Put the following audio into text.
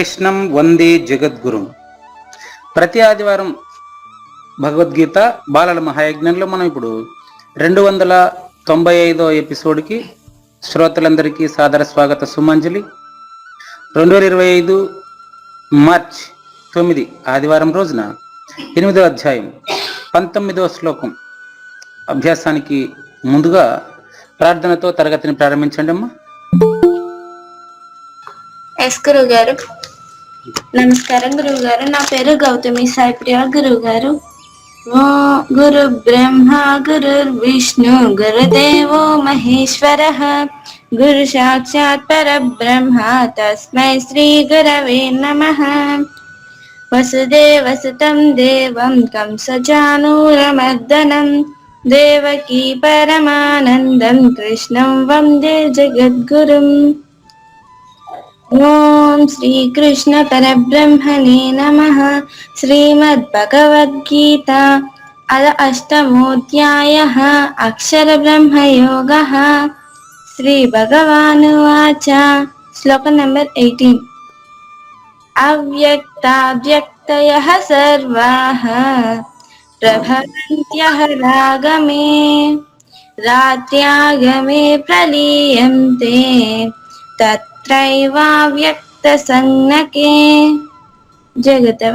కృష్ణం వందే జగద్గురు. ప్రతి ఆదివారం భగవద్గీత బాలల మహాయజ్ఞంలో మనం ఇప్పుడు రెండు వందల తొంభై ఐదో ఎపిసోడ్కి శ్రోతలందరికీ సాదర స్వాగత సుమంజలి. రెండు వేల ఇరవై ఐదు మార్చ్ తొమ్మిది ఆదివారం రోజున ఎనిమిదో అధ్యాయం పంతొమ్మిదవ శ్లోకం. అభ్యాసానికి ముందుగా ప్రార్థనతో తరగతిని ప్రారంభించండి అమ్మా ఎస్ గురువు గారు నమస్కారం గురువు గారు నా పేరు గౌతమి సాయిప్రియ గురువు గారు ఓ గురు బ్రహ్మ గురు విష్ణు గురుదేవో మహేశ్వర. గురు సాక్షాత్ పరబ్రహ్మ తస్మై శ్రీ గురవే నమ. వసుదేవసుతం దేవం కంసచానూరమర్దనం దేవకీ పరమానందం కృష్ణం వందే జగద్గురుం. ॐ श्रीकृष्णपरब्रह्मणे नमः। श्रीमद्भगवद्गीता। अद अष्टमोऽध्यायः। अक्षरब्रह्मयोगः। श्रीभगवानुवाच। श्लोक नम्बर् एय्टीन् अव्यक्ताव्यक्तयः सर्वाः। प्रभवन्त्यः रागमे। रात्र्यागमे प्रलीयन्ते। तत् రాత్యాగమే ప్రలీయంతే తత్రైవావ్యక్త సంజ్ఞకే జగతవ